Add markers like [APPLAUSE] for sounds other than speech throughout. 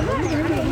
Oh,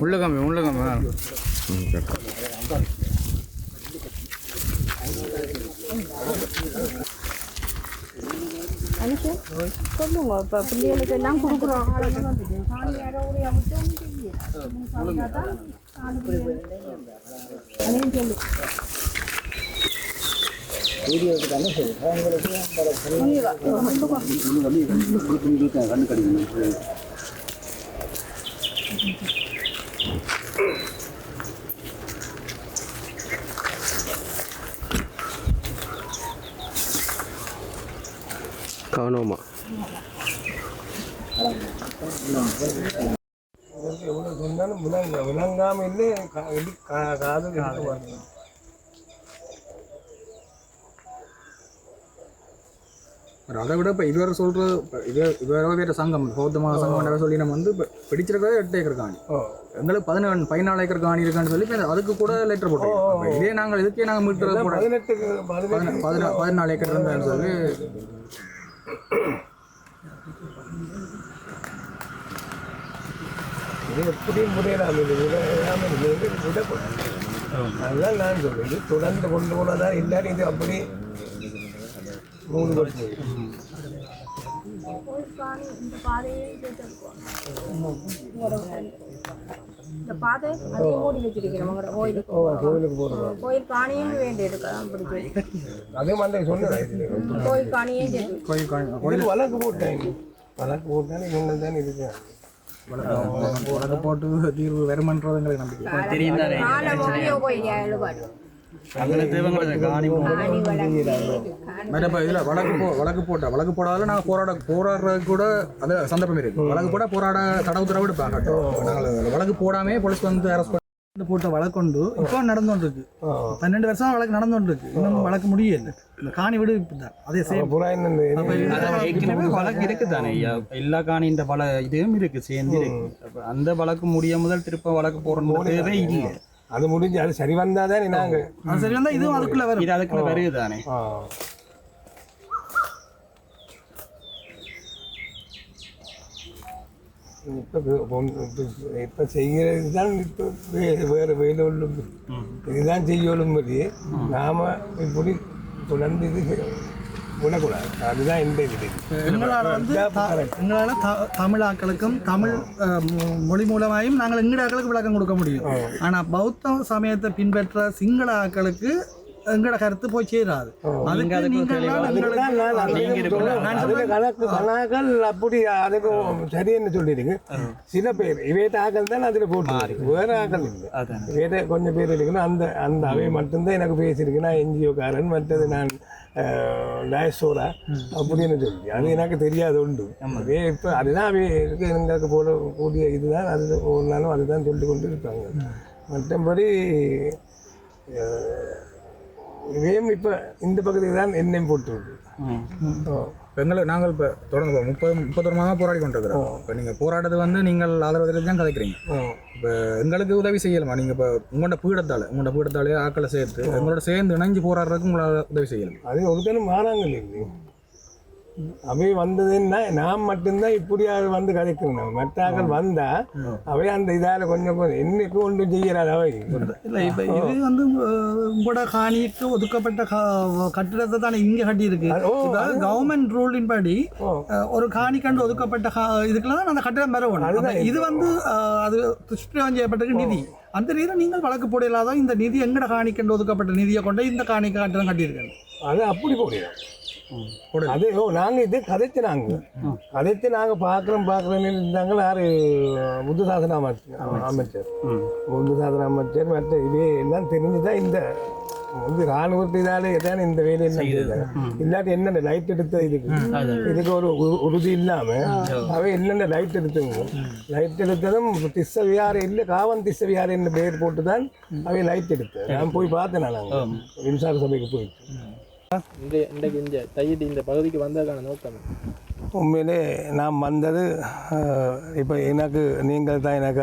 உள்ள காமி உள்ள சொல்லுங்க இப்போ பிள்ளைகளுக்கு எல்லாம் கொடுக்குறோம். காணோமா? எவ்வளோ காணோமா விளங்க விளங்காம இல்லை கா- எடி- கா- காது எடுத்து வரணும். அதை விட இப்போ இதுவரை சொல்கிறது இது இதுவரை வேறு சங்கம் பௌத்த மகா சங்கம் சொல்லி நம்ம வந்து இப்போ பிடிச்சிருக்கிறது எட்டு ஏக்கர் காணி. எங்களுக்கு பதினேழு பதினாலு ஏக்கர் காணி இருக்கான்னு சொல்லி அதுக்கு கூட லெட்டர் போட்டோம் இதே நாங்கள் இதுக்கே நாங்கள் பதினெட்டு பதினா பதினாலு ஏக்கர் இருந்தேன்னு சொல்லி. இது எப்படி விடாம நீங்கள் விடக்கூடாது? அதுதான் நான் சொல்றேன் இது தொடர்ந்து கொண்டு போனதான் இல்லாட்டி இது அப்படி மூணு வருஷம் இந்த பாதை மூடி வச்சிருக்கிறோம். கோயிலுக்கு கோயில் காணியும் வேண்டி சொன்னேன் கோயில் காணியும் கோயில் வழக்கு போட்டேன் வழக்கு போட்டாலும் இவங்க தான் இருக்கு வழக்கு போட்டு தீர்வு வருமன்றது எங்களுக்கு நம்பிக்கை. காணி வழக்கு மேடம் இப்போ இதில் வழக்கு போ வழக்கு போட்டா வழக்கு போடாத நாங்கள் போராட போராடுறதுக்கு கூட அது சந்தர்ப்பம் இருக்கு. வழக்கு போட போராட தடவு தடவை எடுப்பாங்க. நாங்கள் வழக்கு போடாமே போலீஸ் வந்து அரெஸ்ட் போட்ட வழக்குண்டு இப்போ நடந்து இருக்கு பன்னெண்டு வருஷம் வழக்கு நடந்து இருக்கு இன்னும் வழக்கு முடியல. இந்த காணி விடு தான் அதே சேம் ஏற்கனவே வழக்கு இருக்குதானே? ஐயா எல்லா காணின்ற பல இதுவும் இருக்கு சேர்ந்து இருக்கு. அந்த வழக்கு முடிய முதல் திருப்ப வழக்கு போறோம் தேவை இல்லை. அது முடிஞ்சு அது சரி வந்தாதான் நாங்கள் அது சரி வந்தால் இதுவும் அதுக்குள்ள வரும். இது அதுக்குள்ள வருகுதானே? ஆ. இப்போ இப்போ செய்கிறது தான் இப்போ வேறு வேறு வேலை உள்ளும் இதுதான் செய்யலும் படி நாம் இப்படி தொடர்ந்து இது விடக்கூடாது அதுதான் இந்த இது எங்களால் வந்து எங்களால் த- தமிழ் ஆக்களுக்கும் தமிழ் மொழி மூலமாயும் நாங்கள் எங்கட ஆக்களுக்கு விளக்கம் கொடுக்க முடியும் ஆனால் பௌத்த சமயத்தை பின்பற்ற சிங்கள ஆக்களுக்கு எங்கட கருத்து போய் சேராது. அதுக்கு நீங்கள் அதுல கணக்கு கணாக்கள் அப்படி அதுக்கு சரின்னு சொல்லியிருக்கு சில பேர் இவையத்த ஆக்கள் தான் அதில் போட்டு வேற ஆக்கள் இல்லை. வேற கொஞ்சம் பேர் இருக்குன்னா அந்த அந்த அவை மட்டும்தான் எனக்கு பேசியிருக்கு. நான் என்ஜிஓ காரன் மற்றது நான் டயசோரா அப்படின்னு சொல்லி. அது எனக்கு தெரியாது உண்டு. அதே இப்போ அதுதான் அவை இருக்கு. எங்களுக்கு போட கூடிய இதுதான். அது ஒன்றாலும் அதுதான் சொல்லி கொண்டு இருப்பாங்க மற்றபடி இவையும் இப்போ இந்த பக்கத்துக்கு தான் எண்ணெய் போட்டு. எங்களை நாங்கள் இப்போ தொடர்ந்து இப்போ முப்பது முப்பத்தொரு மாதம் போராடி கொண்டிருக்கிறோம். இப்போ நீங்கள் போராட்டது வந்து நீங்கள் ஆதரவு தெரிவித்து தான் கதைக்கிறீங்க. இப்போ எங்களுக்கு உதவி செய்யலாமா? நீங்கள் இப்போ உங்களோட பீடத்தால் உங்களோட பீடத்தாலே ஆக்களை சேர்த்து எங்களோட சேர்ந்து இணைஞ்சு போராடுறதுக்கு உங்களால் உதவி செய்யலாம்? அது ஒருத்தரும் மாறாங்க இல்லை அவை வந்ததுன்னா நான் மட்டும்தான் இப்படி அது வந்து கதைக்கணும். மெட்டாக்கள் வந்தா அவை அந்த இதால கொஞ்சம் இன்னைக்கு ஒன்றும் செய்யறாரு அவை? இல்லை இப்போ இது வந்து உங்களோட காணிக்கு ஒதுக்கப்பட்ட கட்டிடத்தை தானே இங்கே கட்டியிருக்கு. கவர்மெண்ட் ரூலின் படி ஒரு காணிக்கண்டு ஒதுக்கப்பட்ட கா- இதுக்கெல்லாம் அந்த கட்டிடம் பெற வேணும் அதுதான் அப்ப இது வந்து அது துஷ்பிரயோகம் செய்யப்பட்டிருக்கு நிதி. அந்த ரீதியில் நீங்கள் வழக்கு போடலாதான் இந்த நிதி எங்கட காணிக்கண்டு ஒதுக்கப்பட்ட நிதியை கொண்டு இந்த காணிக்க கட்டிடம் கட்டியிருக்காங்க அது அப்படி போடுறோம் அது ஓ நாங்கள் இது கதைச்சு நாங்கள் கதைச்சு நாங்கள் பார்க்குறோம் பார்க்குறோன்னு இருந்தாங்க யார் புத்த சாசன அமைச்சர் அமைச்சர். புத்த சாசன அமைச்சர் மற்ற இது எல்லாம் தெரிஞ்சுதான் இந்த வந்து ராணுவத்தினால ஏதான இந்த வேலையை செய்யுது இல்லாட்டி என்னென்ன லைட் எடுத்த இதுக்கு? இதுக்கு ஒரு உறுதி இல்லாம அவை என்னென்ன லைட் எடுத்துங்க? லைட் எடுத்ததும் திஸ்ஸ வியாரை இல்லை காவன் திஸ்ஸ வியாரை என்ன பேர் போட்டு தான் அவை லைட் எடுத்து நான் போய் பார்த்தேன் நான். மின்சார சபைக்கு போயிட்டு. இன்றைக்கு இந்த தையீடு இந்த பகுதிக்கு வந்ததுக்கான நோக்கம் உண்மையிலே நான் வந்தது இப்போ எனக்கு நீங்கள் தான் எனக்கு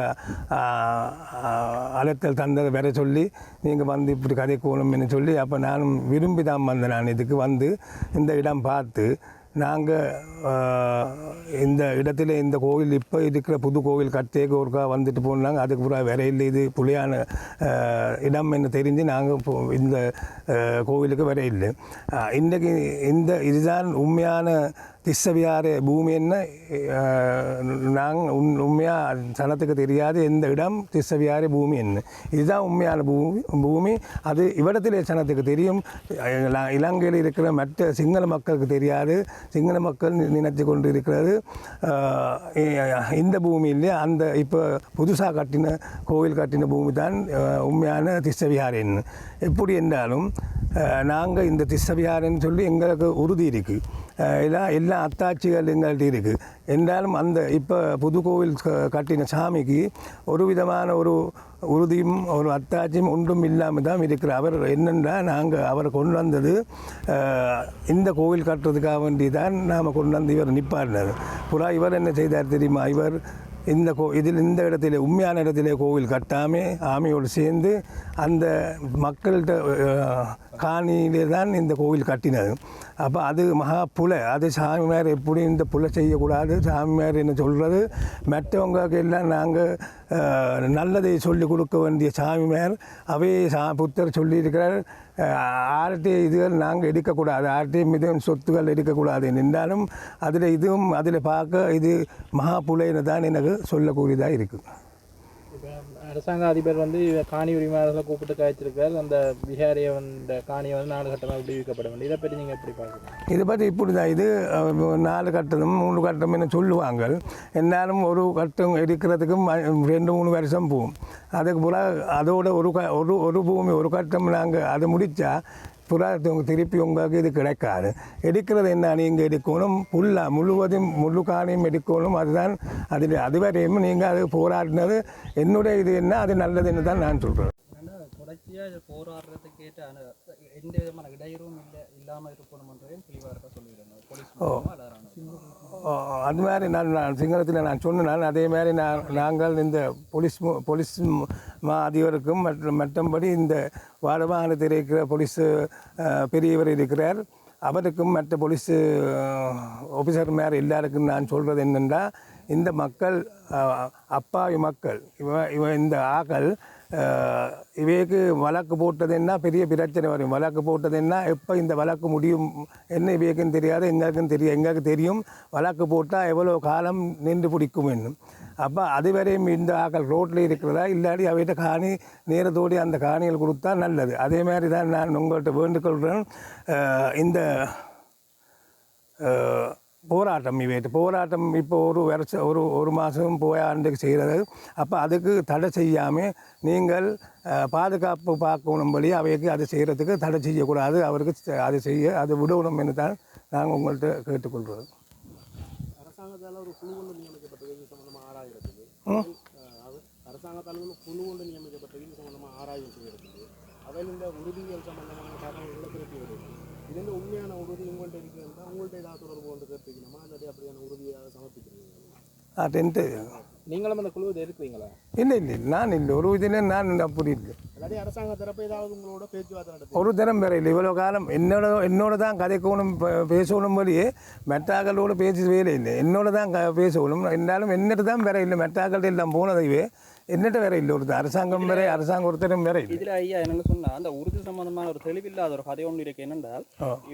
அழைத்தல் தந்தது வர சொல்லி நீங்கள் வந்து இப்படி கதைக்கணும்னு சொல்லி அப்போ நானும் விரும்பி தான் வந்தேன். நான் இதுக்கு வந்து இந்த இடம் பார்த்து நாங்கள் இந்த இடத்துல இந்த கோவில் இப்போ இருக்கிற புது கோவில் கட்டேக்கு ஒருக்கா வந்துட்டு போனாங்க. அதுக்கு பூரா வேற இது புலியான இடம் என்று தெரிஞ்சு நாங்கள் இந்த கோவிலுக்கு வர இல்லை. இன்றைக்கு இந்த இதுதான் உண்மையான திஸ்ஸவியார பூமி என்ன நாங்கள் உண் உண்மையாக சனத்துக்கு தெரியாது எந்த இடம் திஸ்ஸவியார பூமி என்ன இதுதான் உண்மையான பூமி பூமி. அது இவ்விடத்திலே சனத்துக்கு தெரியும். இல- இலங்கையில் இருக்கிற மற்ற சிங்கள மக்களுக்கு தெரியாது. சிங்கள மக்கள் நி- நினைத்து கொண்டு இருக்கிறது ஆஹ், இ- இந்த பூமியிலே அந்த இப்போ புதுசாக கட்டின கோவில் கட்டின பூமி தான் ஆஹ், உண்மையான திஸ்ஸவியாரன் எப்படி என்றாலும் நாங்கள் இந்த திஸ்ஸவியாரன்னு சொல்லி எங்களுக்கு உறுதி இருக்குது எல்லாம் எல்லா அத்தாட்சிகள் எங்கள்கிட்ட இருக்குது என்றாலும் அந்த இப்போ புது கோவில் கட்டின சாமிக்கு ஒரு விதமான ஒரு உறுதியும் ஒரு அத்தாட்சியும் ஒன்றும் இல்லாமல் தான் இருக்கிற அவர் என்னென்றால் நாங்கள் அவரை கொண்டு வந்தது இந்த கோவில் கட்டுறதுக்காக வேண்டி தான் நாம் கொண்டு வந்து இவர் நிப்பாடினார் புறா இவர் என்ன செய்தார் தெரியுமா? இவர் இந்த கோ இதில் இந்த இடத்திலே உண்மையான இடத்திலே கோவில் கட்டாமல் ஆமையோடு சேர்ந்து அந்த மக்கள்கிட்ட காணியிலே தான் இந்த கோவில் கட்டினது. அப்போ அது மகா புலை. அது சாமியார் எப்படி இந்த புலை செய்யக்கூடாது சாமியார் என்ன சொல்கிறது மற்றவங்களுக்கு எல்லாம் நாங்கள் நல்லதை சொல்லி கொடுக்க வேண்டிய சாமியார் அவை சா புத்தர் சொல்லியிருக்கிறார். ஆர்டி இதுகள் நாங்கள் எடுக்கக்கூடாது. ஆர்டி மிதம் சொத்துக்கள் எடுக்கக்கூடாது நின்றாலும் அதில் இதுவும் அதில் பார்க்க இது மகா புலைன்னு தான் எனக்கு சொல்லக்கூடியதாக இருக்குது. அரசாங்க அதிபர் வந்து காணி உரிமையாளர்களை கூப்பிட்டு காய்ச்சிருக்கார் அந்த பிஹாரியை வந்து காணியை வந்து நாலு கட்டமாக விடுவிக்கப்பட வேண்டும். இதை பற்றி நீங்கள் எப்படி பார்க்குறீங்க? இதை பற்றி இப்படி தான் இது நாலு கட்டணம் மூணு கட்டம் என்ன சொல்லுவாங்க எந்நேரம் ஒரு கட்டம் எடுக்கிறதுக்கும் ரெண்டு மூணு வருஷம் போகும். அதுக்கு போல் அதோட ஒரு க ஒரு ஒரு பூமி ஒரு கட்டம் நாங்கள் அதை முடித்தா புறா திருப்பி உங்களுக்கு இது கிடைக்காது. எடுக்கிறது என்ன நீங்கள் எடுக்கணும்? ஃபுல்லாக முழுவதும் முழு காணியும் எடுக்கணும். அதுதான் அதில் அதுவரையும் நீங்கள் அது போராடினது. என்னுடைய இது என்ன? அது நல்லதுன்னு தான் நான் சொல்கிறேன் தொடர்ச்சியாக இது போராடுறதுக்கு ஏற்ற எந்த விதமான இடையூறும் இல்லை இல்லாமல் இருக்கணும்ன்றதையும் தெளிவாக இருக்க சொல்லிடுறேன் போலீஸ் ஓ, அது மாதிரி நான் நான் சிங்களத்தில் நான் சொன்னேன். அதே மாதிரி நான் நாங்கள் இந்த போலீஸ் போலீஸ் ம- அதிபருக்கும் மற்ற மற்றபடி இந்த வாடவாகனத்தில் இருக்கிற போலீஸ் பெரியவர் இருக்கிறார். அவருக்கும் மற்ற போலீஸ் ஆஃபீஸர் மேலே எல்லாருக்கும் நான் சொல்கிறது என்னென்னா இந்த மக்கள் அப்பாவி மக்கள் இவ இவ இந்த ஆக்கள் இவைக்கு வழக்கு போட்டது என்ன? பெரிய பிரச்சனை வரும். வழக்கு போட்டது என்ன? எப்போ இந்த வழக்கு முடியும்? என்ன இவைக்கும் தெரியாது எங்களுக்கும் தெரியும் எங்களுக்கு தெரியும். வழக்கு போட்டால் எவ்வளோ காலம் நின்று பிடிக்கும் என்னும் அப்போ அதுவரையும் இந்த ஆக்கள் ரோட்டில் இருக்கிறதா? இல்லாட்டி அவைகிட்ட காணி நேரத்தோடு அந்த காணிகள் கொடுத்தா நல்லது. அதே மாதிரி தான் நான் உங்கள்கிட்ட வேண்டுகொள்கிறேன் இந்த போராட்டம் இவைட்டு போராட்டம் இப்போ ஒரு வருஷம் ஒரு ஒரு மாதம் போய் ஆண்டுக்கு செய்கிறது. அப்போ அதுக்கு தடை செய்யாமல் நீங்கள் பாதுகாப்பு பார்க்கணும்படி அவைக்கு அது செய்கிறதுக்கு தடை செய்யக்கூடாது. அவருக்கு அது செய்ய அது விடணும் என்று தான் நாங்கள் உங்கள்கிட்ட கேட்டுக்கொள்கிறோம் அரசாங்கத்தால் ஒரு குழு ஒன்று நியமிக்கப்பட்டது. இது சம்பந்தமாக ஆராய்கிறதுக்கு ம். அரசாங்கத்தால் ஒரு குழு ஒன்று நியமிக்கப்பட்டது. இது சம்பந்தமாக ஆராய்வு செய்கிறதுக்கு அதில் இந்த உறுதிகள் சம்பந்தமான தகவல்களை திருப்பி வருது இது இந்த உண்மையான உறுதி உங்கள்கிட்ட இருக்கிறதா உங்கள்கிட்ட ஏதாவது தொடர்பு கொண்டு கேட்பீங்களாமா இல்லாட்டி அப்படியான உறுதியாக சமர்ப்பிக்கிறீங்க டென்ட்டு. நீங்களும் அந்த குழுவில் இருக்கிறீங்களா இல்லை இல்லை. நான் இல்லை ஒரு இதில் நான் அப்படி இல்லை. இல்லாட்டி அரசாங்க தரப்பு ஏதாவது உங்களோட பேச்சுவார்த்தை நடத்தி. ஒரு தரம் வேற இல்லை. இவ்வளோ காலம் என்னோட என்னோட தான் கதைக்கணும் பேசணும் வழியே மெட்டாக்களோட பேசி வேலை இல்லை. என்னோட தான் க பேசணும். இருந்தாலும் என்னட்டு தான் வேற இல்லை. மெட்டாக்கள் எல்லாம் போனதைவே என்னட்ட வேற இல்லை ஒரு அரசாங்கம் வேற அரசாங்கம் ஒருத்தரும் வேற இல்லை. இதுல ஐயா என்ன சொன்னா அந்த உறுதி சம்பந்தமான ஒரு தெளிவில்லாத ஒரு கதை ஒன்று இருக்கு. என்னென்றால்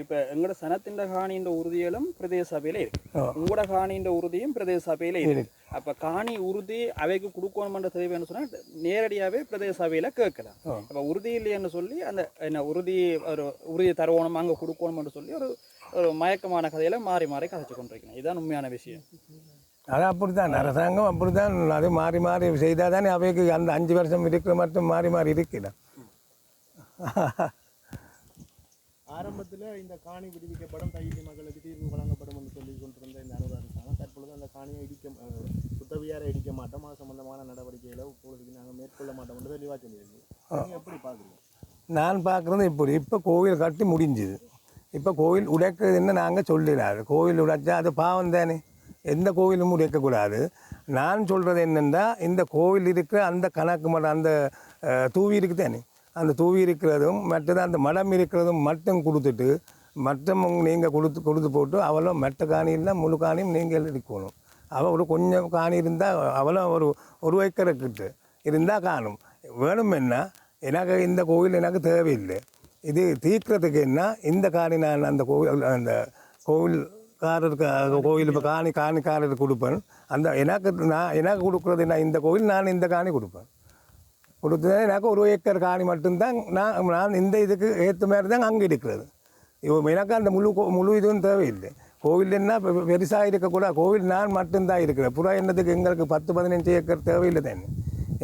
இப்ப எங்கட சனத்தின் காணின்ற உறுதிகளும் பிரதேச சபையில இருக்கு. உங்களோட காணின்ற உறுதியும் பிரதேச சபையில இருக்கு. அப்ப காணி உறுதி அவைக்கு கொடுக்கணும்ன்ற தேவைன்னு சொன்னா நேரடியாவே பிரதேச சபையில கேட்கலாம். அப்ப உறுதி இல்லைன்னு சொல்லி அந்த என்ன உறுதி ஒரு உறுதி தருவணும் அங்க கொடுக்கணும்னு சொல்லி ஒரு ஒரு மயக்கமான கதையில மாறி மாறி கதைச்சு கொண்டிருக்கணும் இதுதான் உண்மையான விஷயம். அது அப்படித்தான். அரசாங்கம் அப்படித்தான். அது மாறி மாறி செய்தால் தானே அவைக்கு அந்த அஞ்சு வருஷம் இருக்கிற மட்டும் மாறி மாறி இருக்குதா ஆரம்பத்தில் இந்த காணி விடுவிக்கப்படும் தையிட்டி மக்களுக்கு தீர்வு வழங்கப்படும் என்று சொல்லி கொண்டிருந்த இந்த அனுபவ அரசாங்கம் தற்பொழுது அந்த காணியை இடிக்க அஹ், சுத்தவியாரை இடிக்க மாட்டோம். அது சம்பந்தமான நடவடிக்கைகளை இப்பொழுதுக்கு நாங்கள் மேற்கொள்ள மாட்டோம் என்று தெளிவாக சொல்லியிருக்கு நீங்கள் எப்படி பார்க்குறீங்க? நான் பார்க்குறது இப்படி. இப்போ கோவில் கட்டி முடிஞ்சுது. இப்போ கோவில் உடைக்கிறதுன்னு நாங்கள் சொல்லிடாது கோவில் உடைச்சா அது பாவம் தானே. எந்த கோவிலும் இருக்கக்கூடாது நான் சொல்கிறது என்னென்னா இந்த கோவில் இருக்கிற அந்த கணக்கு மடம் அந்த தூவி இருக்கு தானே அந்த தூவி இருக்கிறதும் மற்றது அந்த மடம் இருக்கிறதும் மட்டும் கொடுத்துட்டு மற்றும் நீங்கள் கொடுத்து கொடுத்து போட்டு அவ்வளோ மெட்ட காணியில் முழு காணியும் நீங்கள் இருக்கணும் அவள் ஒரு கொஞ்சம் காணி இருந்தால் அவ்வளோ ஒரு ஒரு வைக்கிறக்கிட்டு இருந்தால் காணும். வேணும் என்ன எனக்கு இந்த கோவில் எனக்கு தேவையில்லை. இது தீர்க்கிறதுக்கு என்ன இந்த காணி நான் அந்த கோவில் அந்த கோவில் கோவில்காரருக்கு கோவில் இப்போ காணி காணிக்காரருக்கு கொடுப்பேன். அந்த எனக்கு நான் எனக்கு கொடுக்குறது நான் இந்த கோவில் நான் இந்த காணி கொடுப்பேன். கொடுத்தா எனக்கு ஒரு ஏக்கர் காணி மட்டும்தான் நான் நான் இந்த இதுக்கு ஏற்ற மாதிரி தான் அங்கே இருக்கிறது. இவ எனக்கு அந்த முழு முழு இதுவும் தேவையில்லை. கோவில் என்ன பெருசாக இருக்கக்கூடாது கோவில் நான் மட்டும்தான் இருக்கிறேன். புறா என்னத்துக்கு எங்களுக்கு பத்து பதினஞ்சு ஏக்கர் தேவையில்லை தானே.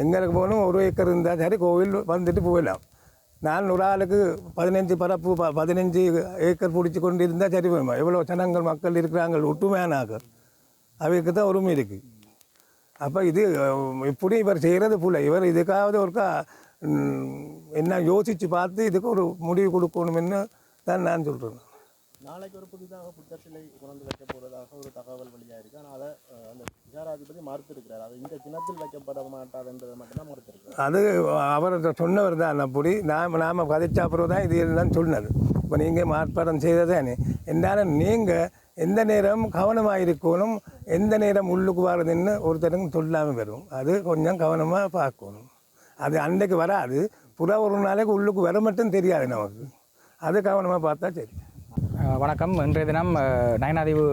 எங்களுக்கு போகணும் ஒரு ஏக்கர் இருந்தால் சரி கோவில் வந்துட்டு போயிடலாம் நான் ஒரு ஆளுக்கு பதினஞ்சு பரப்பு ப- பதினஞ்சு ஏக்கர் பிடிச்சி கொண்டு இருந்தால் சரி போயிடுமா எவ்வளோ ஜனங்கள் மக்கள் இருக்கிறாங்க ஒட்டுமையானாக அவருக்கு தான் உரிமை இருக்குது அப்போ இது இப்படி இவர் செய்கிறது போல. இவர் இதுக்காவது ஒருக்கா என்ன யோசித்து பார்த்து இதுக்கு ஒரு முடிவு கொடுக்கணும்னு தான் நான் சொல்கிறேன் நாளைக்கு ஒரு புதிதாக புத்தர் சிலை கொண்டு வைக்க போகிறதாக ஒரு தகவல் வழியாக இருக்குது அதனால் அதை அந்த விசாராதிபதி மறுத்திருக்கிறார். அது இந்த தினத்தில் வைக்கப்பட மாட்டாது என்பதை மட்டும்தான் மறுத்திருக்கிறார். அது அவர் சொன்னவர் தான் அப்படி. நாம் நாம் கதைச்ச அப்புறம் தான் இது எல்லாம் சொன்னது. இப்போ நீங்கள் மாற்பாடம் செய்ததானே. என்றாலும் நீங்கள் எந்த நேரம் கவனமாக இருக்கணும் எந்த நேரம் உள்ளுக்கு வர்றதுன்னு ஒருத்தருக்கும் சொல்லாமல் வரும். அது கொஞ்சம் கவனமாக பார்க்கணும். அது அன்றைக்கு வராது. புறா ஒரு நாளைக்கு உள்ளுக்கு வர மட்டும் தெரியாது நமக்கு. அது கவனமாக பார்த்தா சரி. வணக்கம். இன்றைய தினம் நயனாதிவு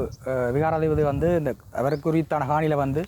விகாராதிபதி வந்து இந்த அவருக்கு குறித்தான காணியில் வந்து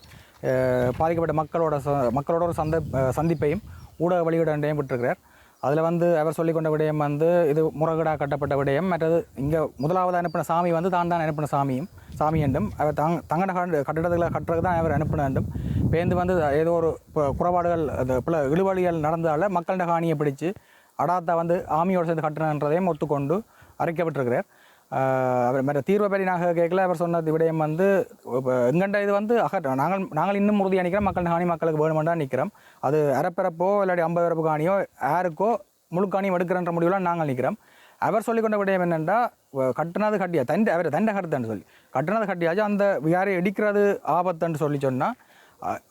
பாதிக்கப்பட்ட மக்களோட ச- மக்களோட ஒரு சந்த சந்திப்பையும் ஊடக வெளியிடையும் பெற்றிருக்கிறார் அதில் வந்து அவர் சொல்லிக்கொண்ட விடயம் வந்து இது முறைகேடாக கட்டப்பட்ட விடயம். மற்றது இங்கே முதலாவது அனுப்பின சாமி வந்து தான் தான் அனுப்பின சாமியும் சாமி என்றும் அவர் தங் தங்கட கட்டிடத்தில் கட்டுறது தான் அவர் அனுப்பின வேண்டும் பேருந்து வந்து ஏதோ ஒரு ப- குறைபாடுகள் அது பிள்ளை இழுவழிகள் நடந்ததால் மக்களிட காணியை பிடிச்சு அடாத்தா வந்து ஆமியோடு சேர்ந்து கட்டணன்றதையும் ஒத்துக்கொண்டு அறிக்கப்பட்டிருக்கிறார் அவர் மற்ற தீர்வை பற்றி நாங்கள் கேட்கல. அவர் சொன்னது விடயம் வந்து இப்போ எங்கண்ட இது வந்து அகற்ற நாங்கள் நாங்கள் இன்னும் உறுதியாக நிற்கிறோம் மக்கள் காணி மக்களுக்கு வேணுமெண்டா நிற்கிறோம் அது அரைப்பிறப்போ இல்லாட்டி ஐம்பது பிறப்பு காணியோ யாருக்கோ முழு காணியும் எடுக்கிறன்ற முடிவில் நாங்கள் நிற்கிறோம் அவர் சொல்லிக்கொண்ட விடயம் என்னென்னா கட்டுனது கட்டியா தண்ட அவர் தண்டை கருத்துன்னு சொல்லி கட்டுனது கட்டியாச்சும் அந்த விகாரை இடிக்கிறது ஆபத்துன்னு சொல்லி சொன்னால்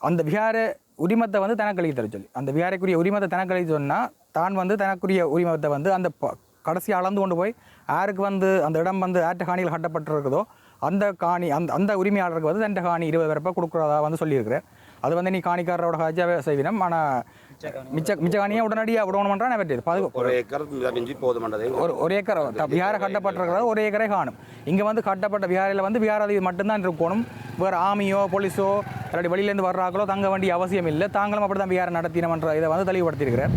அந்த விகார உரிமத்தை வந்து தனக்கு தர சொல்லி. அந்த விகாரைக்குரிய உரிமத்தை தனக்கு சொன்னால் தான் வந்து தனக்குரிய உரிமத்தை வந்து அந்த ப- கடைசி அளந்து கொண்டு போய் யாருக்கு வந்து அந்த இடம் வந்து ஆற்ற காணியில் கட்டப்பட்டிருக்குதோ அந்த காணி அந்த அந்த உரிமையாளருக்கு வந்து தண்ட காணி இருபது பிறப்பை கொடுக்குறதா வந்து சொல்லியிருக்கிறேன். அது வந்து நீ காணிக்காரரோட ஹஜாவே செய்வினம் ஆனால் மிச்ச மிச்ச காணியை உடனடியாக விடணுமன்றா நான் வெற்றியது பாதுகாப்பு ஒரு ஏக்கர் மிஞ்சி ஒரு ஒரு ஏக்கர் விகார கட்டப்பட்டிருக்கிறது ஒரு ஏக்கரே காணும். இங்கே வந்து கட்டப்பட்ட விகாரையில் வந்து விகாராதிபதி மட்டும்தான் இருக்கணும். வேறு ஆமியோ போலீஸோ இல்லாட்டி வெளியிலேருந்து வர்றாங்களோ தங்க வேண்டிய அவசியம் இல்லை. தாங்களும் அப்படி தான் விகாரம் நடத்தினோம்ன்ற இதை வந்து தெளிவுபடுத்தியிருக்கிறேன்.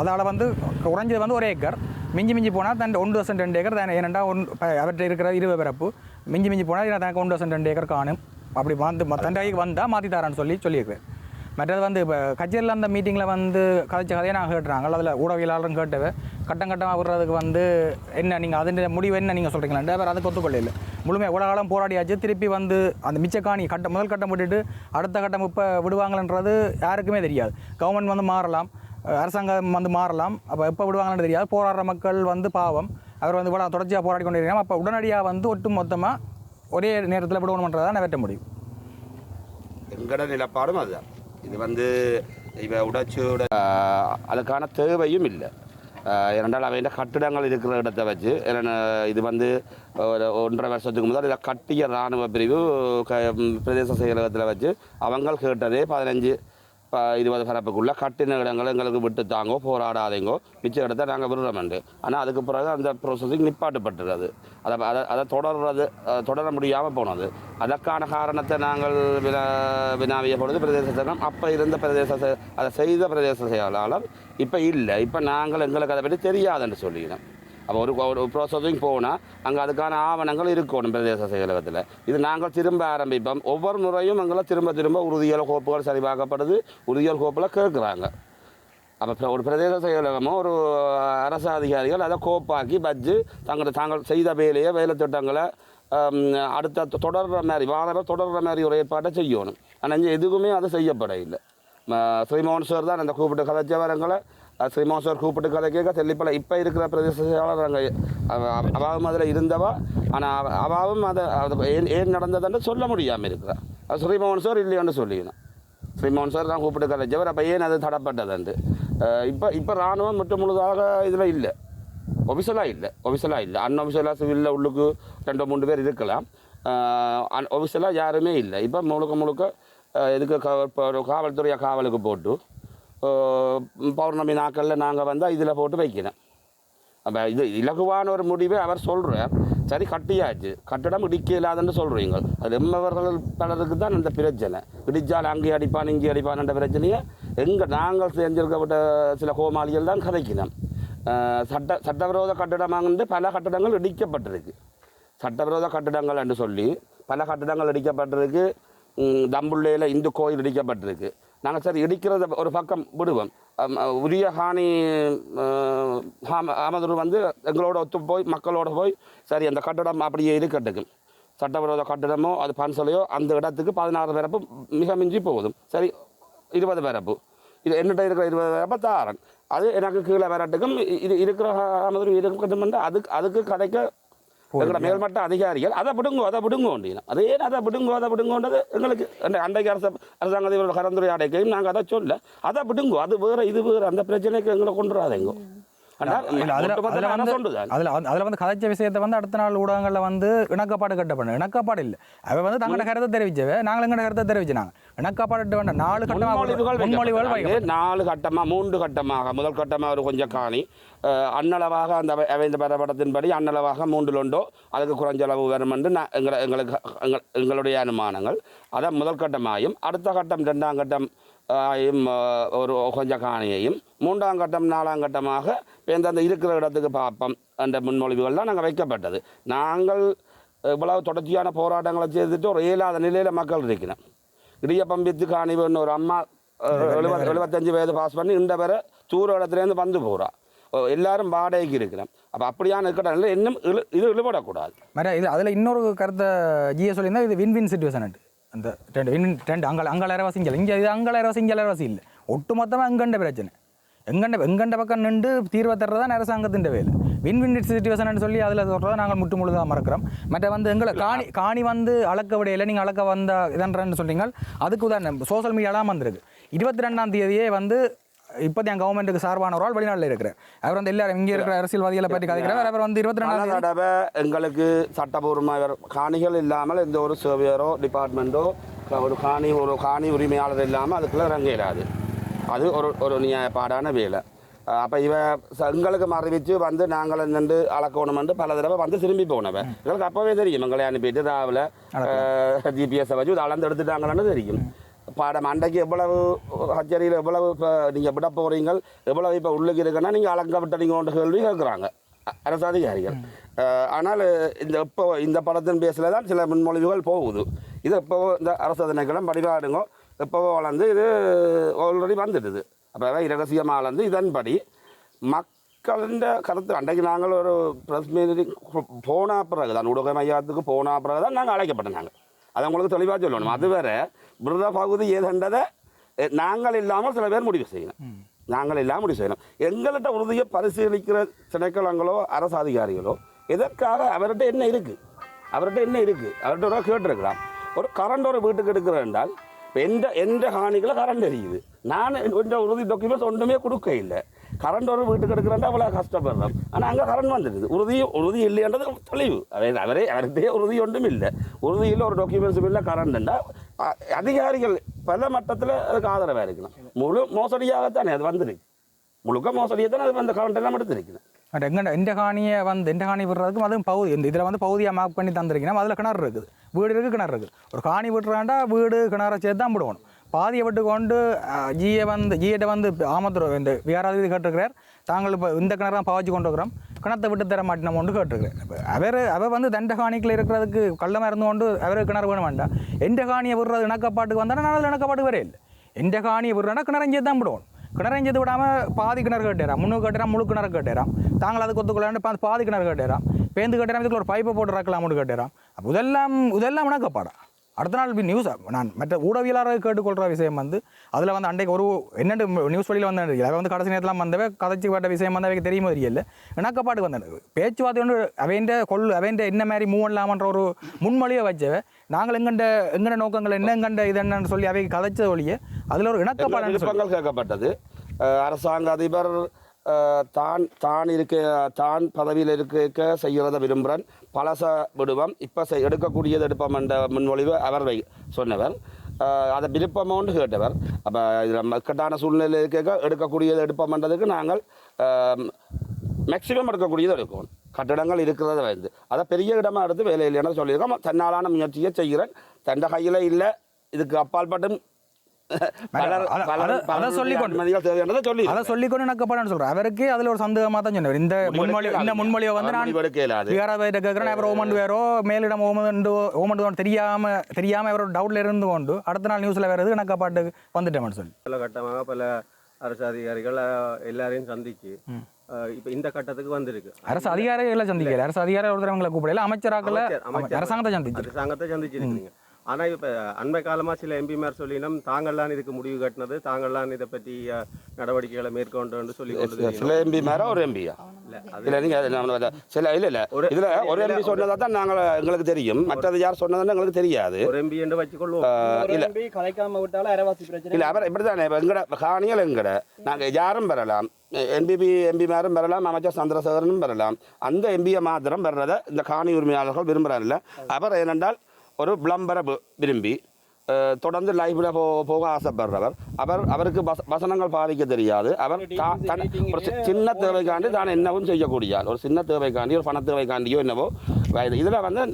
அதால் வந்து குறைஞ்சது வந்து ஒரு ஏக்கர். மிஞ்சி மிஞ்சி போனால் தன் ஒன்று வருஷம் ரெண்டு ஏக்கர் தான் ஏனெண்டா ஒன் அவற்றை இருக்கிற இருபது பிறப்பு. மிஞ்சி மிஞ்சி போனால் தனக்கு ஒன்று வருஷம் ரெண்டு ஏக்கர் காணும். அப்படி வந்து தண்டைக்கு வந்தால் மாற்றி தரான்னு சொல்லி சொல்லியிருக்கிறேன் மற்றது வந்து இப்போ கச்சேரியில் அந்த மீட்டிங்கில் வந்து கதைச்ச கதையை நான் கேட்டுறாங்க அதில் ஊடகவியலாளரும் கேட்டவ கட்டம் கட்டமாக விடுறதுக்கு வந்து என்ன நீங்கள் அதன் முடிவு என்ன நீங்கள் சொல்கிறீங்களா வேறு அதுக்கு ஒத்துக்கொள்ள முழுமையாக உலகாலம் போராடியாச்சு திருப்பி வந்து அந்த மிச்சக்காணி கட்டம் முதல் கட்டம் விட்டுட்டு அடுத்த கட்டம் இப்போ விடுவாங்கன்றது யாருக்குமே தெரியாது. கவர்மெண்ட் வந்து மாறலாம். அரசாங்கம் வந்து மாறலாம். அப்போ எப்போ விடுவாங்கன்னு தெரியாது. போராடுற மக்கள் வந்து பாவம். அவர் வந்து இவ்வளோ தொடர்ச்சியாக போராடி கொண்டு இருக்கிறாங்க அப்போ உடனடியாக வந்து ஒட்டு மொத்தமாக ஒரே நேரத்தில் விடணுன்றதை நான் வெட்ட முடியும். எங்கட நிலப்பாடும் அதுதான். இது வந்து இவ உடச்சியோட அதுக்கான தேவையும் இல்லை. இரண்டால் அவையில் கட்டிடங்கள் இருக்கிற இடத்தை வச்சு இது வந்து ஒரு ஒன்றரை வருஷத்துக்கு முதல் இதை கட்டிய இராணுவ பிரிவு க பிரதேச செயலகத்தில் வச்சு அவங்க கேட்டதே பதினஞ்சு இருபது பரப்புக்குள்ளே கட்டின இடங்களை எங்களுக்கு விட்டு தாங்கோ போராடாதீங்கோ மிச்ச இடத்த நாங்கள் விடுறோமெண்டு ஆனால் அதுக்கு பிறகு அந்த ப்ரோசஸிங் நிப்பாட்டுப்பட்டுறது அதை அதை அதை தொடர்றது தொடர முடியாமல் போனது. அதற்கான காரணத்தை நாங்கள் வினா வினாவிய பொழுது பிரதேச அப்போ இருந்த பிரதேச அதை செய்த பிரதேச செயலாளர் இப்போ இல்லை. இப்போ நாங்கள் எங்களுக்கு அதை பற்றி தெரியாதுன்னு சொல்லிக்கிறோம். அப்போ ஒரு ஒரு ப்ரோசஸிங் போனால் அங்கே அதுக்கான ஆவணங்கள் இருக்கணும் பிரதேச செயலகத்தில். இது நாங்கள் திரும்ப ஆரம்பிப்போம். ஒவ்வொரு முறையும் எங்களை திரும்ப திரும்ப உறுதியல் கோப்புகள் சரிபார்க்கப்படுது. உறுதியல் கோப்பில் கேட்குறாங்க. அப்போ ஒரு பிரதேச செயலகமோ ஒரு அரசு அதிகாரிகள் அதை கோப்பாக்கி வச்சு தங்களை தாங்கள் செய்த வேலையை வேலை திட்டங்களை அடுத்த தொடர்கிற தொடர்ற மாதிரி வாரம் தொடர்ற மாதிரி ஒரு ஏற்பாட்டை செய்யணும். ஆனால் இங்கே எதுவுமே அது செய்யப்பட இல்லை ஸ்ரீமோகன் சார் தான் அந்த கூப்பிட்டு கதைச்ச வரங்களை ஸ்ரீமோகன் சார் கூப்பிட்டு கதை கேட்க தெல்லிப்பல இப்போ இருக்கிற பிரதேச செயலாளர் அங்கே அவாவும் அதில் இருந்தவா ஆனால் அவாவும் அதை அது ஏன் ஏன் நடந்ததுன்னு சொல்ல முடியாமல் இருக்கிறா. அது ஸ்ரீமோகன் சார் இல்லையோன்னு சொல்லிக்கணும். ஸ்ரீமோகன் சார் தான் கூப்பிட்டு கதைச்சவர் அப்போ ஏன் அது தடப்பட்டதுண்டு இப்போ இப்போ இராணுவம் மட்டும் முழுதாக இதில் இல்லை. ஒபிஷலாக இல்லை. ஒபிசலாக இல்லை. அன் ஒபிசலாக சிவிலில் உள்ளுக்கு ரெண்டு மூணு பேர் இருக்கலாம். அன் ஒபிஷலாக யாருமே இல்லை. இப்போ முழுக்க முழுக்க இதுக்கு க ஒரு காவலுக்கு போட்டு பௌர்ணமி நாட்களில் நாங்கள் வந்தால் இதில் போட்டு வைக்கணும். அப்போ இது இலகுவான ஒரு முடிவை அவர் சொல்கிறார் சரி கட்டியாச்சு. கட்டடம் இடிக்க இல்லாதுன்னு சொல்கிறீங்க அது எம்மவர்கள் பலருக்கு தான் அந்த பிரச்சனை. இடித்தால் அங்கே அடிப்பான் இங்கே அடிப்பான்ன்ற பிரச்சனையை எங்கே நாங்கள் செஞ்சிருக்கப்பட்ட சில கோமாளிகள் தான் கதைக்கணும். சட்ட சட்டவிரோத கட்டிடமாகிட்டு பல கட்டிடங்கள் இடிக்கப்பட்டிருக்கு. சட்டவிரோத கட்டிடங்கள் என்று சொல்லி பல கட்டிடங்கள் இடிக்கப்பட்டிருக்கு. தம்புள்ளையில் இந்து கோயில் இடிக்கப்பட்டிருக்கு. நாங்கள் சரி இடிக்கிறத ஒரு பக்கம் விடுவோம். உரிய ஹானி அமதுர் வந்து எங்களோட ஒத்து போய் மக்களோட போய் சரி அந்த கட்டடம் அப்படியே இருக்கட்டுக்கும் சட்டவிரோத கட்டடமோ அது பன்சலையோ அந்த இடத்துக்கு பதினாறு பிறப்பு மிக மிஞ்சி போகுதும் சரி இருபது பிறப்பு இது என்னிட்ட இருக்கிற இருபது பிறப்பை தாரன். அது எனக்கு கீழே வரட்டுக்கும் இது இருக்கிற ஆமதுரு இருக்கட்டும் அதுக்கு அதுக்கு கிடைக்க எங்களோட மேல்மட்ட அதிகாரிகள் அதை விடுங்கோ அதை விடுங்கோ அது ஏன் அதை விடுங்கோ அதை விடுங்கோன்றது எங்களுக்கு அன்றைக்கு அரசு அரசாங்கத்தில் கலந்துரையாடைக்கையும் நாங்கள் அதை சொல்ல அதை விடுங்கோ அது வேற இது வேற அந்த பிரச்சனைக்கு எங்களை கொண்டு வராதேங்கோ அதுல வந்து கதைச்ச விஷயத்தை வந்து அடுத்த நாள் ஊடகங்கள்ல வந்து இணக்கப்பாடு கட்டப்படும் இணக்கப்பாடு இல்ல. அவ வந்து தங்களோட கருத்தை தெரிவிச்சவ நாங்கள் எங்களோட கருத்தை தெரிவிச்சாங்க இணக்கப்பாடு வேண்டாம். நாலு கட்டமா முன்மொழிவுகள் முன்மொழிவுகள் வைக்கப்பட்டது. வைக்கப்படும். நாலு கட்டமாக மூன்று கட்டமாக. முதல் கட்டமாக ஒரு கொஞ்சம் காணி அன்னளவாக அந்த அவை- அவைந்த பரபடத்தின்படி அன்னளவாக மூன்றில் ஒன்றோ அதுக்கு குறைஞ்சளவு வரும் என்று நான் எங்களை எங்களுக்கு எங்கள் எங்களுடைய அனுமானங்கள். அதான் முதல் கட்டமாயும் அடுத்த கட்டம் ரெண்டாம் கட்டம் ஒரு கொஞ்சம் காணியையும் மூன்றாம் கட்டம் நாலாம் கட்டமாக இந்த அந்த இருக்கிற இடத்துக்கு பார்ப்போம் என்ற முன்மொழிவுகள்லாம் நாங்கள் வைக்கப்பட்டது. நாங்கள் இவ்வளவு தொடர்ச்சியான போராட்டங்களை செய்துட்டு ஒரு இயலாத நிலையில் மக்கள் இருக்கிறோம். இடியப்பம் வித்து காணி வேணும் ஒரு அம்மா எழுபது எழுபத்தஞ்சு வயது பாஸ் பண்ணி இந்த வரை தூர இடத்துலேருந்து வந்து போகிறா எல்லாரும் வாடகைக்கு இருக்கிறோம். அப்போ அப்படியான இருக்கிற இன்னும் இழு இது இழுபடக்கூடாது. இது அதுல இன்னொரு கருத்தை ஜிஎஸ் சொல்லியிருந்தா இது வின் வின் சுச்சுவேஷன் அந்த ரெண்டு வின் ரெண்டு அங்கால அங்கே இங்கே இங்கே இது அங்கே அரவாசி இல்லை. ஒட்டு மொத்தமாக எங்கண்ட பிரச்சனை. எங்கண்ட எங்கண்ட பக்கம் நின்று தீர்வை தர்றது தான் அரசாங்கத்தின் வேலை. வின் வின் சுச்சுவேஷன் சொல்லி அதில் சொல்கிறத நாங்கள் முற்று முழுதாக மறக்கிறோம். மற்ற வந்து எங்களை காணி காணி வந்து அளக்க விடையில நீங்கள் அளக்க வந்த இதன்றன்னு சொல்றீங்க. அதுக்கு உதாரணம் சோஷியல் மீடியாலாம் வந்திருக்கு. இருபத்தி ரெண்டாம் தேதியே வந்து இப்போதைய என் கவர்மெண்ட்டுக்கு சார்பான ஒரு ஆள் வெளிநாட்டில் இருக்கிறார் அவர் வந்து எல்லாரும் இங்கே இருக்கிற அரசியல்வாதிகளை பற்றி கதைக்கிறார் அவர் வந்து இருபத்தி ரெண்டாம் தடவை எங்களுக்கு சட்டபூர்வமாக காணிகள் இல்லாமல் எந்த ஒரு சர்வேயரோ டிபார்ட்மெண்ட்டோ ஒரு காணி ஒரு காணி உரிமையாளர் இல்லாமல் அதுக்குள்ளே இறங்கிடாது அது ஒரு ஒரு நியாயப்பாடான வேலை. அப்போ இவ எங்களுக்கு அறிவிச்சு வந்து நாங்கள் நின்று அளக்கணுமென்று பல தடவை வந்து திரும்பி போனவன் எங்களுக்கு அப்போவே தெரியும். எங்களை அனுப்பிட்டு ராவில் ஜிபிஎஸ்ஸை வச்சு அளந்து எடுத்துட்டாங்கன்னு தெரியும். பாடம் அன்றைக்கு எவ்வளவு ஹச்சரியில் எவ்வளவு இப்போ நீங்கள் விட போகிறீங்க எவ்வளவு இப்போ உள்ளுக்கு இருக்குன்னா நீங்கள் அளங்க விட்டீங்கன்ற கேள்வி கேட்குறாங்க. அரசு அதிகாரிகள். ஆனால் இந்த இப்போ இந்த படத்தின் பேஸில் தான் சில முன்மொழிவுகள் போகுது. இது இப்போ இந்த அரசு திணைக்களம் படிவாடுங்க எப்போவோ வளர்ந்து இது ஆல்ரெடி வந்துடுது. அப்போ இரகசியமாக வளர்ந்து இதன்படி மக்களின் கருத்து அன்றைக்கு நாங்கள் ஒரு ப்ரெஸ் மீட்டிங் போன பிறகு தான் ஊடக மையத்துக்கு போன பிறகு தான் நாங்கள் அழைக்கப்பட்டோம் நாங்கள் அதை உங்களுக்கு தெளிவாக சொல்லணும். அது வேற விரத பகுதி அஹ், நாங்கள் இல்லாமல் சில பேர் முடிவு செய்யணும். நாங்கள் இல்லாமல் முடிவு செய்யணும். எங்கள்கிட்ட உறுதியை பரிசீலிக்கிற திணைக்களங்களோ அரசு அதிகாரிகளோ எதற்காக அவர்கிட்ட என்ன இருக்குது அவர்கிட்ட என்ன இருக்குது அவர்கிட்ட ஒரு கேட்டிருக்கலாம் ஒரு கரண்ட் ஒரு வீட்டுக்கு எடுக்கிற என்றால் இப்போ எந்த எந்த காணிகளை கரண்ட் எரியுது? நான் இந்த உறுதி டாக்குமெண்ட்ஸ் ஒன்றுமே கொடுக்க இல்லை கரண்ட் ஒரு வீட்டுக்கு எடுக்கிறேன் அவ்வளோ கஷ்டப்படுறோம் ஆனால் அங்கே கரண்ட் வந்துடுது உறுதி உறுதி இல்லைன்றது தெளிவு. அவர் அவரே அவர்கிட்டயே உறுதி ஒன்றும் இல்லை. உறுதியில் ஒரு டாக்குமெண்ட்ஸும் இல்லை கரண்ட்ண்டா அதிகாரிகள் பல மட்டத்தில் அதுக்கு ஆதரவாக இருக்கணும். முழு மோசடியாகத்தானே அது வந்துருக்கு. முழுக்க மோசடியை தானே அது அந்த கரண்ட் எல்லாம் எடுத்திருக்கணும் பட் எங்க இந்த காணியை வந்து இந்த காணி விடுறதுக்கும் அதுவும் பகுதி இந்த இதில் வந்து பகுதியாக மார்க் பண்ணி தந்திருக்கீங்கன்னா அதில் கிணறு இருக்குது. வீடு இருக்குது கிணறு இருக்குது. ஒரு காணி விட்டுறாண்டா வீடு கிணறு சேர்த்து தான் விடுவோம் பாதியை விட்டு கொண்டு ஜிஏ வந்து ஜிஏட்ட வந்து ஆமத்துற இந்த விகாராதிபதி கேட்டிருக்கிறார். தாங்கள் இப்போ இந்த கிணறு தான் பாவச்சு கொண்டு இருக்கிறோம் கிணத்தை விட்டு தர மாட்டோம் ஒன்று கேட்டிருக்கிறேன். அவர் அவர் வந்து தண்ட காணிக்கில் இருக்கிறதுக்கு கள்ளமாக இருந்து கொண்டு அவர் கிணறு வேணும் வேண்டாம். எந்த காணியை விடுறது இணக்கப்பாட்டுக்கு வந்தாலும் நான் அதில் இணக்கப்பாட்டுக்கு வரே இல்லை. எந்த காணியை விடுறேன்னா கிணறஞ்சே தான் விடுவோம். கிணறஞ்சது விடாமல் பாதி கிணறு கட்டிடுறான் முன்னூறு கட்டுறான் முழு கிணறு கட்டிடுறான் தாங்கள் அதுக்கு ஒத்துக்கொள்ளாண்டு பாதி கிணறு கட்டிடுறான் பேந்து கட்டுறான் இதுக்குள்ள ஒரு பைப்பை போட்டு ரக்கலாம்னு கட்டிடுறான் அப்போ இதெல்லாம் இதெல்லாம் இணக்கப்பாடா? அடுத்த நாள் நியூஸ் நான் மற்ற ஊடகவியலாளர் கேட்டுக்கொள்கிற விஷயம் வந்து அதில் வந்து அன்றைக்கு ஒரு என்னென்னு நியூஸ் வழியில் வந்து அதை வந்து கடைசி நேரத்தில் வந்தவே கதைச்சி பட்ட விஷயம் வந்து அவைக்கு தெரியுமோ தெரியல. இணக்கப்பாடு வந்தது. பேச்சுவார்த்தை ஒன்று அவைண்ட கொள் அவைண்ட என்ன மாதிரி மூவ் பண்ணலாமன்ற ஒரு முன்மொழியை வச்சவ நாங்கள் எங்கண்ட எங்கண்ட நோக்கங்கள் என்ன எங்கண்ட இது என்னன்னு சொல்லி அவைக்கு கதைச்ச ஒழிய அதில் ஒரு இணக்கப்பாடு கேட்கப்பட்டது. அரசாங்க அதிபர் தான் தான் இருக்க தான் பதவியில் இருக்க செய்கிறத விரும்புகிறேன் பழச விடுவோம் இப்போ செய் எடுக்கக்கூடியது எடுப்போம் என்ற முன்மொழிவு அவர் வை சொன்னவர். அதை விருப்பமோன்னு கேட்டவர். அப்போ இதில் மக்கட்டான சூழ்நிலை இருக்க எடுக்கக்கூடியது எடுப்போம்ன்றதுக்கு நாங்கள் மேக்சிமம் எடுக்கக்கூடியது எடுக்கணும் கட்டிடங்கள் இருக்கிறத வந்து. அதை பெரிய இடமா எடுத்து வேலை இல்லைன்னு சொல்லியிருக்கோம்? தன்னாலான முயற்சியை செய்கிறேன். தண்ட கையில் இல்லை. இதுக்கு அப்பால்பட்டும் [LAUGHS] அத- சொல்லிக்கொண்டு. தேவையானதை சொல்லி அதை சொல்லிக்கொண்டு நக்கப்பாடான்னு சொல்கிறேன் அவருக்கு அதில் ஒரு சந்தேகமாக தான் சொன்னார் இந்த முன்மொழி இந்த முன்மொழியை வந்து நான் விகாராபாயிட்ட கேட்குறேன். அவர் ஓமண்டு வேறோ மேலிடம் ஓமண்டு ஓமண்டு தெரியாம தெரியாம அவர் டவுட்ல இருந்து கொண்டு அடுத்த நாள் நியூஸ்ல வேறது நக்கப்பாட்டு வந்துட்டேன் சொல்லி. பல கட்டமாக பல அரசு அதிகாரிகள் எல்லாரையும் சந்திச்சு இப்ப இந்த கட்டத்துக்கு வந்திருக்கு. அரசு அதிகாரிகளை சந்திக்கல. அரசு அதிகாரி ஒருத்தர் அவங்களை கூப்பிடல. அமைச்சராக்கல அமைச்சர், அமைச்சர். அரசாங்கத்தை சந்திச்சு அரசாங்கத்தை சந்திச்சிருக்கீங்க ஆனா இப்ப அண்மை காலமா சில எம்பிமார் சொல்லினோம் தாங்கள்லாம் இதுக்கு முடிவு கட்டினது தாங்கள்லாம் இதை பற்றி நடவடிக்கைகளை மேற்கொண்டு சொல்லி சில. எம்பி மேல ஒரு எம்பியா? இல்ல, அது இல்ல நீங்க அது நம்ம அதை- சில இல்ல இல்ல. ஒரு- இதுல ஒரு எம்பி ஒரு- சொன்னதா தான் நாங்க எங்களுக்கு தெரியும். மற்றது யார் சொன்னதுன்னு எங்களுக்கு தெரியாது. ஒரு எம்பி என்று வச்சுக்கொள்வோம். ஒரு இல்ல. எம்பி கலைக்காம விட்டாலும் அரைவாசி பிரச்சனை. இல்ல அவர் இப்படித்தானே இப்ப எங்கட காணிகள் எங்கட? நாங்க யாரும் பெறலாம். என்பிபி எம்பி மாரும் பெறலாம் அமைச்சர் சந்திரசேகரனும் பெறலாம். அந்த எம்பியை மாத்திரம் பெறத இந்த காணி உரிமையாளர்கள் விரும்புறாருல்ல அவர் ஏனென்றால் ஒரு விளம்பர விரும்பி தொடர்ந்து லைஃப்ல போ போக ஆசைப்படுறவர் அவர் அவருக்கு வச- வசனங்கள் பாதிக்க தெரியாது அவர் தன் ஒரு சின்ன தேவைக்காண்டி தான் என்னவும் செய்யக்கூடிய ஆள். ஒரு சின்ன தேவைக்காண்டி ஒரு பண தேவைக்காண்டியோ என்னவோ இதில் வந்து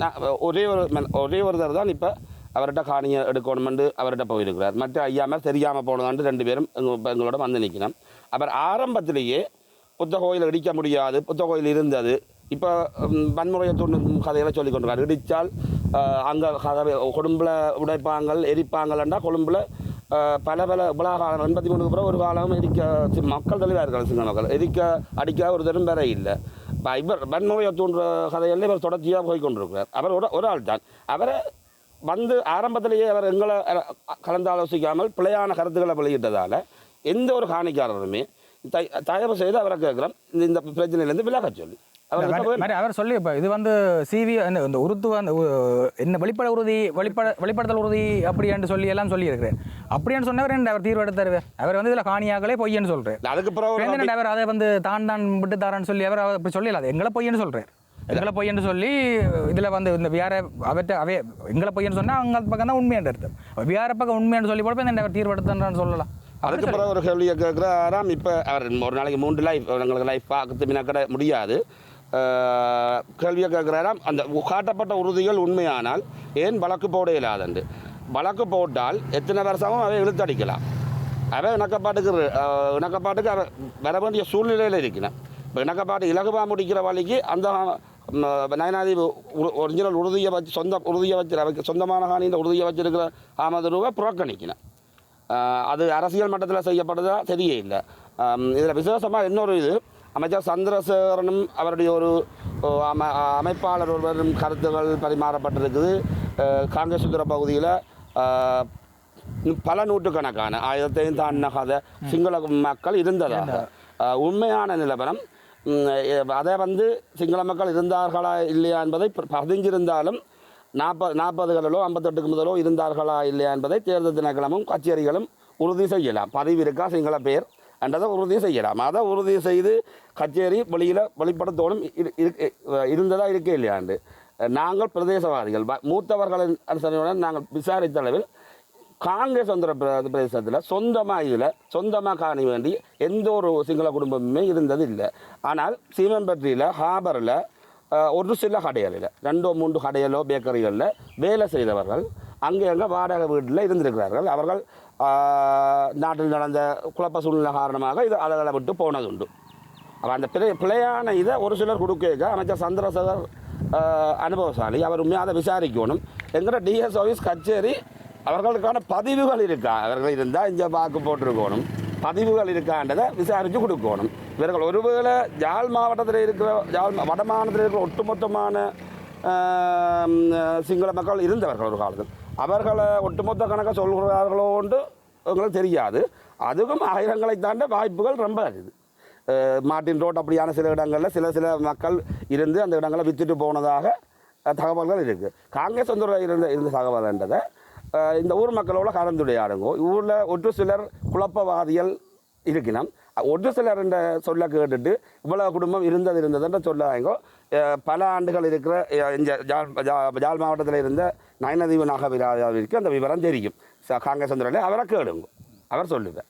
ஒரே ஒரு ஒரே ஒருத்தர் தான் இப்போ அவர்கிட்ட காணியை எடுக்கணுமென்று அவர்கிட்ட போயிருக்கிறார் மற்ற ஐயாமல் தெரியாமல் போனதாண்டு ரெண்டு பேரும் எங்க- இப்ப எங்களோட வந்து நிற்கணும் அவர் ஆரம்பத்திலேயே புத்த கோயில் இடிக்க முடியாது புத்த கோயில் இருந்தது இப்போ வன்முறையை தூண்டும் கதைகளை சொல்லி கொண்டிருக்காரு இடித்தால் அங்கே கதவை கொழும்பில் உடைப்பாங்கள் எரிப்பாங்கள்ண்டா கொழும்பில் பல பல இவ்வளோ காலம் எண்பத்தி மூணுக்கு பிறகு ஒரு காலம் எரிக்க சி- மக்கள் தெளிவாக இருக்காங்க சிங்கள மக்கள். எரிக்க அடிக்க ஒரு தரும் வேற இல்லை. இப்போ இவர் வன்முறையை தூண்டுற கதையில் இவர் தொடர்ச்சியாக போய் கொண்டிருக்கிறார். அவர் ஒரு ஒரு ஆள் தான். அவரை வந்து ஆரம்பத்திலேயே அவர் எங்களை கலந்து ஆலோசிக்காமல் பிழையான கருத்துக்களை வெளியிட்டதால் எந்த ஒரு காணிக்காரருமே தயவு செய்து அவரை கேட்குறோம் இந்த இந்த பிரச்சனையிலேருந்து விலக சொல்லி. அவர் சொல்லி இப்போ இது வந்து சிவி இந்த உருத்து வந்து என்ன வெளிப்பட உறுதி வெளிப்பட வெளிப்படுத்தல் உறுதி அப்படின்னு சொல்லி எல்லாம் சொல்லி இருக்கிறேன் அப்படின்னு சொன்னவர் அவர் தீர்வு எடுத்தார் அவர் வந்து இதில் காணியாக்களே பொய்யன்னு சொல்றாரு. அதுக்கு பிறகு அவர் அதை வந்து தான் தான் விட்டு தரேன்னு சொல்லி அவர் அப்படி சொல்லல. எங்களை பொய்யன்னு சொல்றாரு. எங்களை பொய்யன்னு சொல்லி இதில் வந்து இந்த வியார அவற்றை அவே எங்களை பொய்யன்னு சொன்னால் அவங்க பக்கம் தான் உண்மையான அர்த்தம். வியார பக்கம் உண்மையான சொல்லி போட இந்த அவர் தீர்வு எடுத்தான்னு சொல்லலாம். அதுக்கு பிறகு ஒரு கேள்வியை கேட்குறாராம் இப்போ அவர் ஒரு நாளைக்கு மூன்று லைஃப் எங்களுக்கு லைஃப் பார்க்கறது மினக்கட முடியாது. கேள்வியை கேட்குறாராம். அந்த காட்டப்பட்ட உறுதிகள் உண்மையானால் ஏன் வழக்கு போட இயலாதண்டு வழக்கு போட்டால் எத்தனை வருஷமும் அவை இழுத்தடிக்கலாம் அவன் இணக்கப்பாட்டுக்கு இணக்கப்பாட்டுக்கு அவன் வர வேண்டிய சூழ்நிலையில் இருக்கணும் இப்போ இணக்கப்பாட்டு இலகுவா முடிக்கிற வழிக்கு அந்த ம், ஒரிஜினல் உறுதியை வச்சு சொந்த உறுதியை வச்சு அவைக்கு சொந்தமான காணியில் உறுதியை வச்சிருக்கிற ரூபா புறக்கணிக்கணும் அது அரசியல் மட்டத்தில் செய்யப்படுதா? தெரிய இல்லை இதில் விசேஷமாக இன்னொரு இது அமைச்சர் சந்திரசேகரனும் அவருடைய ஒரு அம அமைப்பாளர் ஒருவரும் கருத்துகள் பரிமாறப்பட்டிருக்குது. ஆஹ் காங்கிரஸ் சுந்தர பகுதியில் பல நூற்றுக்கணக்கான ஆயிரத்தையும் தாண்டினகாத சிங்கள மக்கள் இருந்ததாக. உண்மையான நிலவரம் அதை வந்து சிங்கள மக்கள் இருந்தார்களா இல்லையா என்பதை பதிஞ்சிருந்தாலும் நாற்பது நாற்பதுகளிலோ ஐம்பத்தெட்டுக்கு முதலோ இருந்தார்களா இல்லையா என்பதை தேர்தல் தினக்கிழமும் கச்சேரிகளும் உறுதி செய்யலாம். பதிவு இருக்கா சிங்கள பேர்? என்றதை உறுதி செய்யலாம். அதை உறுதி செய்து கச்சேரி வெளியில் வெளிப்படுத்தோடும் இரு- இரு- இருந்ததா இருக்கே இல்லையாண்டு நாங்கள் பிரதேசவாதிகள். மூத்தவர்களின் அனுசரணையுடன் நாங்கள் விசாரித்த அளவில் காங்கிரஸ் அந்த பிரதேசத்தில் சொந்தமாக இதில் சொந்தமாக காண வேண்டி எந்த ஒரு சிங்கள குடும்பமுமே இருந்தது இல்லை. ஆனால் சீமம்பட்டியில் ஹாபரில் ஒரு சில கடைகளில் ரெண்டோ மூன்று கடைகளோ பேக்கரிகளில் வேலை செய்தவர்கள் அங்கே அங்கே வாடகை வீட்டில் இருந்திருக்கிறார்கள். அவர்கள் நாட்டில் நடந்த குழப்ப சூழ்நிலை காரணமாக இது அதை விட்டு போனதுண்டு. அப்போ அந்த பிழை பிழையான இதை ஒரு சிலர் கொடுக்க அமைச்சர் சந்திரசேகர் அனுபவசாலி அவர் உண்மையாக அதை விசாரிக்கணும் எங்கிற டிஎஸ் ஆஃபீஸ் கச்சேரி அவர்களுக்கான பதிவுகள் இருக்கா? அவர்கள் இருந்தால் இங்கே வாக்கு போட்டிருக்கணும். பதிவுகள் இருக்கான்றதை விசாரித்து கொடுக்கணும். இவர்கள் ஒருவேளை ஜாழ் மாவட்டத்தில் இருக்கிற ஜாழ் வட மாநிலத்தில் இருக்கிற ஒட்டுமொத்தமான சிங்கள மக்கள் இருந்தவர்கள் ஒரு காலத்தில். அவர்களை ஒட்டுமொத்த கணக்கை சொல்கிறார்களோன்று எங்களுக்கு தெரியாது. அதுக்கும் ஆயிரங்களை தாண்ட வாய்ப்புகள் ரொம்ப இருக்குது. அஹ் மார்ட்டின் ரோட் அப்படியான சில இடங்களில் சில சில மக்கள் இருந்து அந்த இடங்களை விற்றுட்டு போனதாக தகவல்கள் இருக்குது காங்கிரஸ் வந்து இருந்த இருந்த தகவல்ன்றதை இந்த ஊர் மக்களோட கலந்துடையாடுங்க ஊரில் ஒட்டு சிலர் குழப்பவாதிகள் இருக்கணும் ஒட்டு சிலர் என்ற சொல்ல கேட்டுட்டு இவ்வளோ குடும்பம் இருந்தது இருந்ததுன்ற சொல்லாங்க பல ஆண்டுகள் இருக்கிற இந்த ஜால் ஜா- ஜாழ் மாவட்டத்தில் இருந்த நயனதீவு நாகவிராஜாவிற்கு அந்த விவரம் தெரியும். ச- காங்கிரஸ் வந்துடல அவரை கேளுங்க. அவர் சொல்லுவேன்